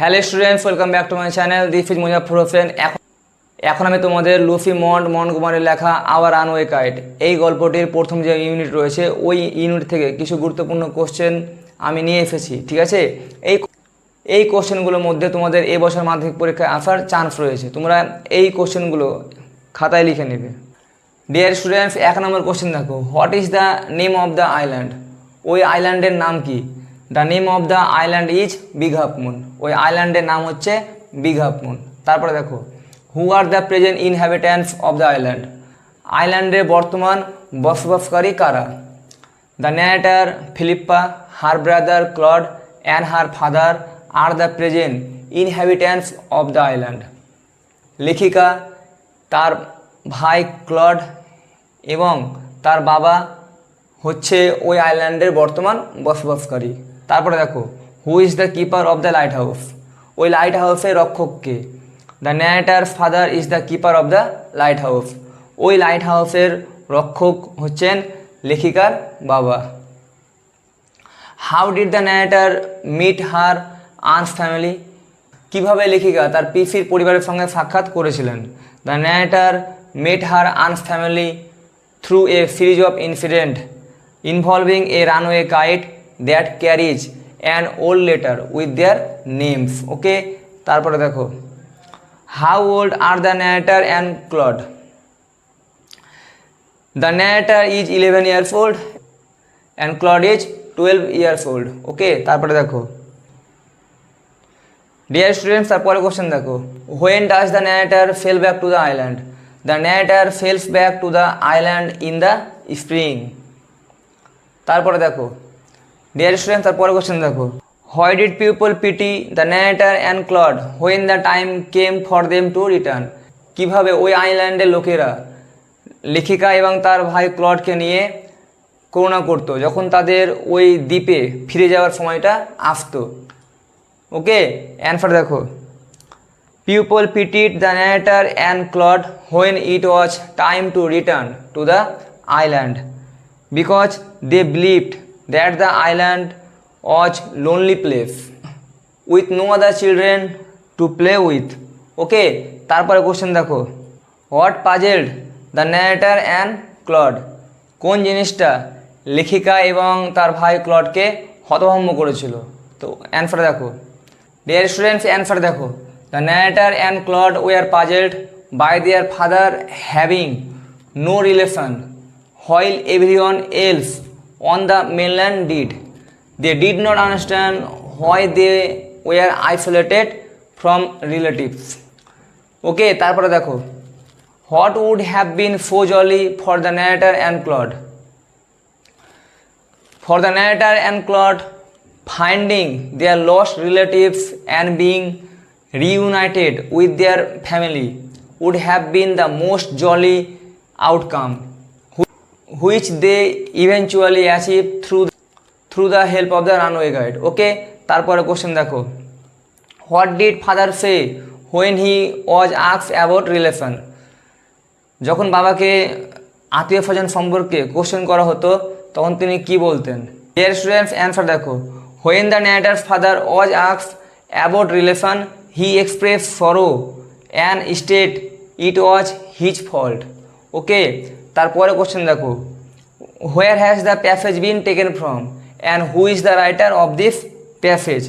Hello students, welcome back to my channel. Is Muzaffar Hossain. এখন এখন আমি তোমাদের লুফি মন্ড মন কুমারের লেখা আওয়ার আনওয়ে কাইট। এই গল্পটির প্রথম যে ইউনিট রয়েছে, ওই ইউনিট থেকে কিছু গুরুত্বপূর্ণ কোশ্চেন আমি নিয়ে এসেছি, ঠিক আছে? এই এই কোশ্চেনগুলোর মধ্যে তোমাদের এবছর মাধ্যমিক পরীক্ষায় আসার চান্স রয়েছে। তোমরা এই কোশ্চেনগুলো খাতায় লিখে নেবে। ডিয়ার স্টুডেন্টস এক নম্বর কোশ্চেন দেখো। What is the name of the island ওই আইল্যান্ডের নাম কি? The name of the island is big half moon ওই আইল্যান্ডের নাম হচ্ছে বিগ হাফ মুন তারপরে দেখো who are the present inhabitants of the island আইল্যান্ডের বর্তমান বসবাসকারী কারা? The narrator Philippa her brother Claude and her father are the present inhabitants of the island লেখিকা তার ভাই ক্লড এবং তার বাবা হচ্ছে ওই আইল্যান্ডের বর্তমান বসবাসকারী। তারপরে দেখো who is the keeper of the light house ওই লাইট হাউসের রক্ষককে। The narrator father is the keeper of the light house ওই লাইট হাউসের রক্ষক হচ্ছেন লেখিকার বাবা। How did the narrator meet her aunt's family কীভাবে লেখিকা তার পিসির পরিবারের সঙ্গে সাক্ষাৎ করেছিলেন? The narrator met her aunt's family through a series of incident involving a runaway kite that carried an old letter with their names okay তারপরে দেখো how old are the narrator and Claude the narrator is eleven years old and Claude is twelve years old okay তারপরে দেখো dear students তারপরে question দেখো when does the narrator fell back to the island the narrator falls back to the island in the spring তারপরে দেখো dear students তারপরে question দেখো। Why did people pity the narrator and Claude when the time came for them to return কীভাবে ওই আইল্যান্ডের লোকেরা লেখিকা এবং তার ভাই ক্লডকে নিয়ে করুণা করতো, যখন তাদের ওই দ্বীপে ফিরে যাওয়ার সময়টা আসতো? ওকে অ্যান্সার দেখো। People pitied the narrator and Claude when it was time to return to the island because they believed that the island was lonely place with no other children to play with okay তারপরে question দেখো। What puzzled the narrator and Claude কোন জিনিসটা লেখিকা এবং তার ভাই ক্লডকে হতভম্ব করেছিল? তো অ্যান্সার দেখো। ডিয়ার স্টুডেন্টস অ্যান্সার দেখো। The narrator and Claude were puzzled by their father having no relation while everyone else on the mainland did they did not understand why they were isolated from relatives okay তারপরে দেখো what would have been so jolly for the narrator and Claude For the narrator and Claude, finding their lost relatives and being reunited with their family would have been the most jolly outcome, which they eventually achieved through through the help of the runaway guide. Okay, তারপরে question দেখো। What did father say when he was আক্স about relation যখন বাবাকে আত্মীয় স্বজন সম্পর্কে question করা হতো তখন তিনি কি বলতেন? ডিয়ার স্টুডেন্টস অ্যান্সার দেখো। When the narrator father was আক্স about relation he express sorrow and state it was his fault okay তারপরে কোশ্চেন দেখো। Where has the passage been taken from and who is the writer of this passage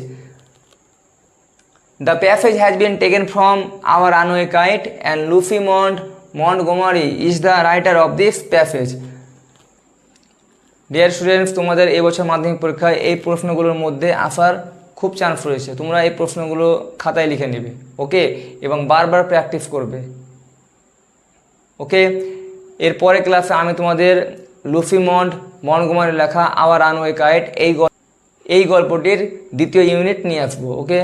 The passage has been taken from our runaway kite and Luffy Mont Montgomery is the writer of this passage dear students তোমাদের এবছর মাধ্যমিক পরীক্ষায় এই প্রশ্নগুলোর মধ্যে আসার খুব chance রয়েছে। তোমরা এই প্রশ্নগুলো খাতায় লিখে নেবে। ওকে এবং বারবার প্র্যাকটিস করবে। ওকে এরপরে ক্লাসে আমি তোমাদের লুফি মনগুমারের লেখা, আওয়ার রানওয়ে কাইট এই এই গল্পটির দ্বিতীয় ইউনিট নিয়ে আসব ওকে